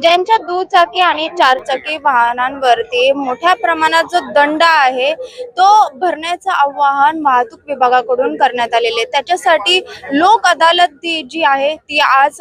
ज्यांच्या दुचाकी आणि चारचाकी वाहनांवरती मोठ्या प्रमाणात जो दंड आहे तो भरण्याचं आवाहन वाहतूक विभागाकडून करण्यात आलेले त्याच्यासाठी लोक अदालत ती जी आहे ती आज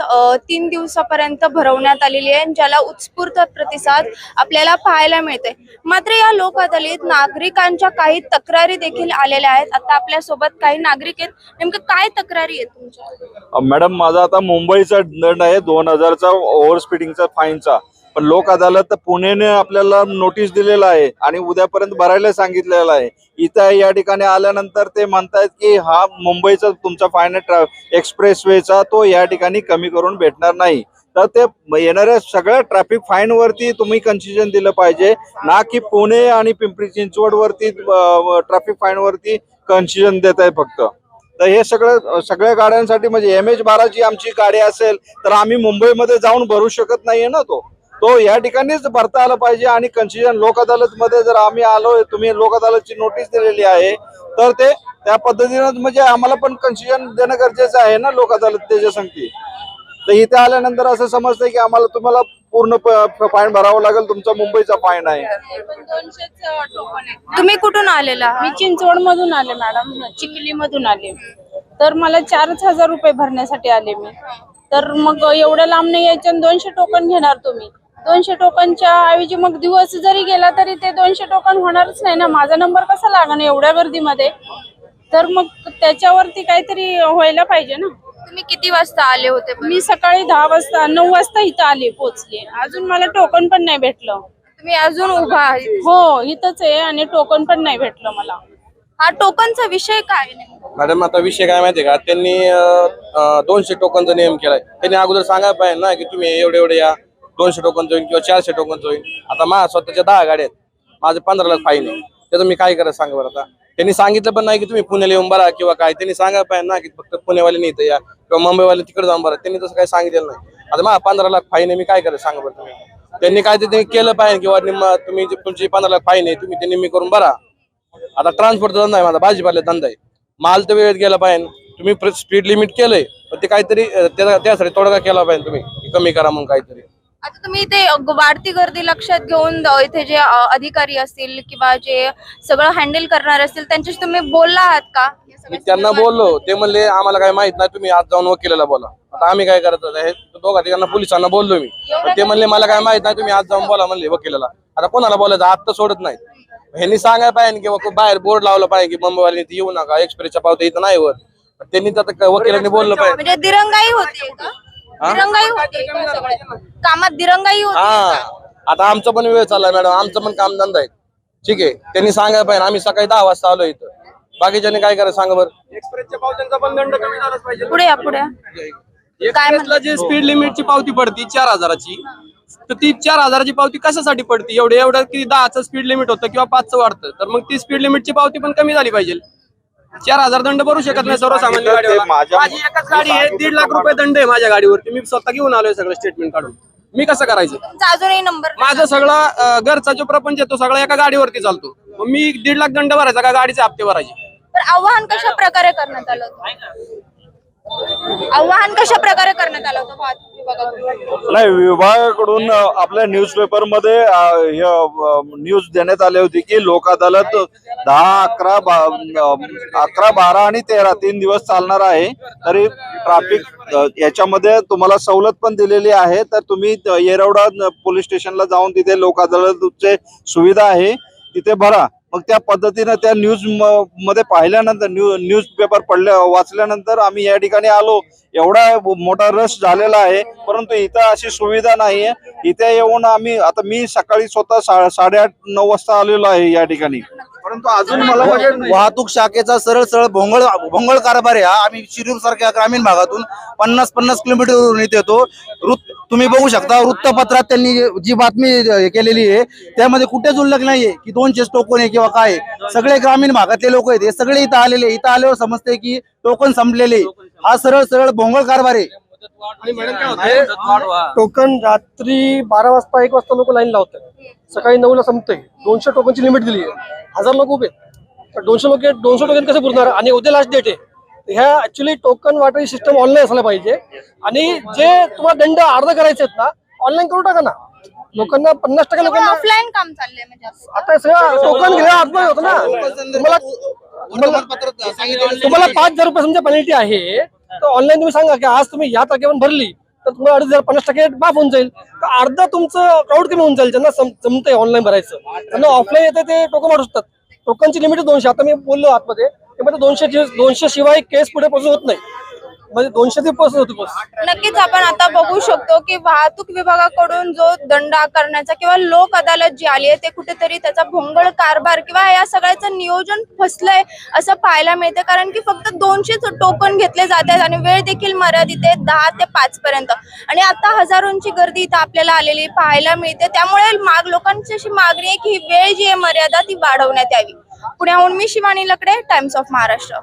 तीन दिवसापर्यंत भरवण्यात आलेली आहे ज्याला उत्स्फूर्त प्रतिसाद आपल्याला पाहायला मिळते मात्र या लोक अदालत नागरिकांच्या काही तक्रारी देखील आलेल्या आहेत. आता आपल्यासोबत काही नागरिक आहेत. नेमकं काय तक्रारी आहेत तुमच्या? मॅडम माझा आता मुंबईचा दंड आहे. दोन हजारचा ओव्हर स्पीडिंगचा फाईनचा पण लोक अदालत पुणेने आपल्याला नोटीस दिलेला आहे आणि उद्यापर्यंत भरायला सांगितलेलं आहे. इथं या ठिकाणी आल्यानंतर ते म्हणतायत की हा मुंबईचा तुमचा फाईन एक्सप्रेस वेचा तो या ठिकाणी कमी करून भेटणार नाही. तर ते येणाऱ्या सगळ्या ट्रॅफिक फाईन वरती तुम्ही कन्सेशन दिलं पाहिजे. ना की पुणे आणि पिंपरी चिंचवड वरती ट्रॅफिक फाईन वरती कन्सेशन देत आहे फक्त. तर हे सगळं सगळ्या गाड्यांसाठी म्हणजे एम एच बाराची आमची गाडी असेल तर आम्ही मुंबईमध्ये जाऊन भरू शकत नाहीये ना तो. तो या ठिकाणीच भरता आला पाहिजे आणि कन्सिजन लोक अदालत मध्ये जर आम्ही आलोय तुम्ही लोक अदालतची नोटीस दिलेली आहे तर ते त्या पद्धतीनं म्हणजे आम्हाला पण कन्सिजन देणं गरजेचं आहे ना लोक अदालत त्याच्या सांगते. तर इथे आल्यानंतर असं समजतंय की आम्हाला तुम्हाला पूर्ण फाईन भरावं लागेल तुमचा मुंबईचा फाईन आहे. तुम्ही कुठून आलेला? मी चिंचवड मधून आले मॅडम. चिखली मधून आले. तर मला चारच हजार रुपये भरण्यासाठी आले मी. तर मग एवढ्या लांब नाही यायचे दोनशे टोकन घेणार तुम्ही. दोनशे टोकनच्या ऐवजी मग दिवस जरी गेला तरी ते दोनशे टोकन होणारच नाही ना? माझा नंबर कसा लागणार एवढ्या गर्दीमध्ये? तर मग त्याच्यावरती काहीतरी व्हायला पाहिजे ना? तुम्ही किती वाजता आले होते बरं? मी सकाळी दहा वाजता नऊ वाजता इथं आले पोचले अजून मला टोकन पण नाही भेटलं. तुम्ही अजून उभा आहे हो इथंच आहे आणि टोकन पण नाही भेटलं मला. हा टोकनचा विषय काय नेमका? मॅडम आता विषय काय माहितीये का? त्यांनी अं, अं, दोनशे टोकनचा नियम केलाय. त्यांनी अगोदर सांगायला पाहिजे ना की तुम्ही एवढे एवढे या. दोनशे टोकन होईल किंवा चारशे टोकन होईल आता माझ्या स्वतःच्या दहा गाड्या आहेत. माझे पंधरा लाख फाईन आहे. त्याचं मी काय करायचं सांगा बरं आता? त्यांनी सांगितलं पण नाही की तुम्ही पुण्याला येऊन बरा किंवा काय. त्यांनी सांगायला पाहिजे ना की फक्त पुणेवाले नाही या किंवा मुंबईवाले तिकडे जाऊन बरा. त्यांनी तसं काही सांगितलं नाही. आता मला पंधरा लाख फाईन आहे मी काय करायचं सांगा बरं तुम्ही. त्यांनी काय ते केलं पाहिजे किंवा निम्मा तुम्ही तुमची पंधरा लाख फाईन आहे तुम्ही ते निम्मी करून बरा. आता ट्रान्सपोर्टचा धंदा आहे माझा भाजीपाला धंदा आहे. माल तर वेळेत गेला पाहिजे. तुम्ही स्पीड लिमिट केलंय पण ते काहीतरी त्यासाठी तोडगा केला पाहिजे तुम्ही. कमी करा म्हणून काहीतरी. आता तुम्ही इथे वाढती गर्दी लक्षात घेऊन इथे जे अधिकारी असतील किंवा जे सगळं हँडल करणार असतील त्यांच्याशी तुम्ही बोलला आहात का? मी त्यांना बोललो. ते म्हणले आम्हाला काय माहीत नाही तुम्ही आज जाऊन वकिलाला बोला. आता आम्ही काय करत आहे दोघा ठिकाणा पोलिसांना बोललो मी. पण ते म्हणले मला काय माहीत नाही तुम्ही आज जाऊन बोला म्हणले वकिलाला. आता कोणाला बोलायचं? आज तर सोडत नाही ह्यांनी सांगायला पाहिजे किंवा बाहेर बोर्ड लावला पाहिजे की इथे येऊ नका एक्सप्रेसच्या पावत्या इथं नाही वर पण त्यांनी तर आता वकिलांनी बोललं पाहिजे. म्हणजे दिरंगाई होते का? दिरंगाई होते? कामात दिरंगाई होते. हा. आता आमचा पण वेळ चाललाय मॅडम. आमचं पण काम धंदा आहे. ठीक आहे. त्यांनी सांगायला पाहिजे. आम्ही सकाळी दहा वाजता आलो इथं. बाकीच्यांनी काय करायचं सांगा बरं. एक्सप्रेसच्या पावत्यांचा पण दंड कमी झालाच पाहिजे. पुढे या पुढे या. एक्सप्रेसला जे स्पीड लिमिटची पावती पडती चार हजाराची तर ती चार हजाराची पावती कशासाठी पडती? एवढे एवढं की दहाचं स्पीड लिमिट होतं किंवा पाचचं वाढतं. तर मग ती स्पीड लिमिटची पावती पण कमी झाली पाहिजे. चार हजार दंड भरू शकत नाही सर्वसामान्य ते गाडीवाला. माझ्या- माझी एकच गाडी आहे दीड लाख रुपये दंड आहे माझ्या गाडीवरती. मी स्वतः घेऊन आलोय सगळं स्टेटमेंट काढून. मी कसं करायचं? तुमचा अजूनही नंबर माझा सगळा अं, घरचा जो प्रपंच आहे तो सगळा एका गाडीवरती चालतो. मग मी दीड लाख दंड भरायचा का गाडीचे हप्ते भरायचे? तर आव्हान कशा प्रकारे करण्यात आलं होतं? आव्हान कशा प्रकारे करण्यात आलं होतं नाही विभागाकडून आपल्या आपल्या न्यूजपेपरमध्ये न्यूज देण्यात आली होती की लोक अदालत दहा अकरा अकरा बारा आणि तेरा तीन दिवस चालणार आहे. तरी ट्राफिक याच्यामध्ये तुम्हाला सवलत पण दिलेली आहे. तर तुम्ही येरवडा पोलीस स्टेशनला जाऊन तिथे लोक अदालतचे सुविधा आहे. तिथे भरा. मग त्या पद्धतीनं त्या न्यूजमध्ये पाहिल्यानंतर न्यू न्यूज पेपर पडल्या वाचल्यानंतर आम्ही या ठिकाणी आलो. एवढा मोठा रस झालेला आहे परंतु इथं अशी सुविधा नाहीये. इथे येऊन आम्ही आता मी सकाळी स्वतः सा- साडेआठ नऊ वाजता आलेलो आहे या ठिकाणी. परंतु अजून मला म्हणजे वाहतूक शाखेचा सरळ सरळ भोंगळ भोंगळ कारभार आहे हा. आम्ही शिरूर सारख्या ग्रामीण भागातून पन्नास पन्नास किलोमीटरवरून इथे येतो. वृत्त तुम्ही बघू शकता वृत्तपत्रात त्यांनी जी- जी बातमी हे केलेली आहे त्यामध्ये कुठेच उल्लेख नाहीये की दोनशे टोकन आहे किंवा काय आहे. सगळे ग्रामीण भागातले लोक आहेत. हे सगळे इथं आलेले इथं आल्यावर समजते की टोकन संपलेले हा सरळ सरळ भोंगळ कारभार आहे. टोकन रात्री बारा वाजता एक वाजता लोक लाईन लावतात. सकाळी नऊला संपते दोनशे टोकनची लिमिट दिली आहे हजार लोक उभे आहेत. तर दोनशे लोक दोनशे टोकन कसे पुरणार? आणि उद्या लास्ट डेट आहे. ह्या ऍक्च्युली टोकन वाटायची सिस्टम ऑनलाईन असायला पाहिजे. आणि जे तुम्हाला दंड अर्ध करायचे आहेत ना ऑनलाईन करून टाका ना. लोकांना पन्नास टक्के लोकांना ऑफलाईन काम चाललंय म्हणजे. आता सगळं टोकन घेण्या आतमध्ये होतं ना. तुम्हाला तुम्हाला तुम्हाला पाच हजार रुपये समजा पेनल्टी आहे. तर ऑनलाईन तुम्ही सांगा की आज तुम्ही या तारखेवर भरली तर तुम्हाला अडीच हजार पन्नास टक्के माफ होऊन जाईल. तर अर्धा तुमचं क्राऊड कमी होऊन जाईल ज्यांना जमतंय ऑनलाईन भरायचं. त्यांना ऑफलाईन येते ते टोकन मारू शकतात. टोकनची लिमिट दोनशे. आता मी बोललो आतमध्ये त्यामध्ये दोनशे दोनशे शिवाय केस पुढे पोहोचू होत नाही. म्हणजे दोनशे ते पोहोचत होती बस. नक्कीच आपण आता बघू शकतो की वाहतूक विभागाकडून जो दंड आकारण्याचा किंवा लोक अदालत जी आली आहे ते कुठेतरी त्याचा भोंगळ कारभार किंवा या सगळ्याचं नियोजन फसलंय असं पाहायला मिळतं कारण की फक्त दोनशेच टोकन घेतले जात आहेत आणि वेळ देखील मर्यादित आहे दहा ते पाच पर्यंत. आणि आता हजारोंची गर्दी इथं आपल्याला आलेली पाहायला मिळते. त्यामुळे माग लोकांची अशी मागणी आहे की ही वेळ जी आहे मर्यादा ती वाढवण्यात यावी. पुण्याहून मी शिवानी लकडे टाइम्स ऑफ महाराष्ट्र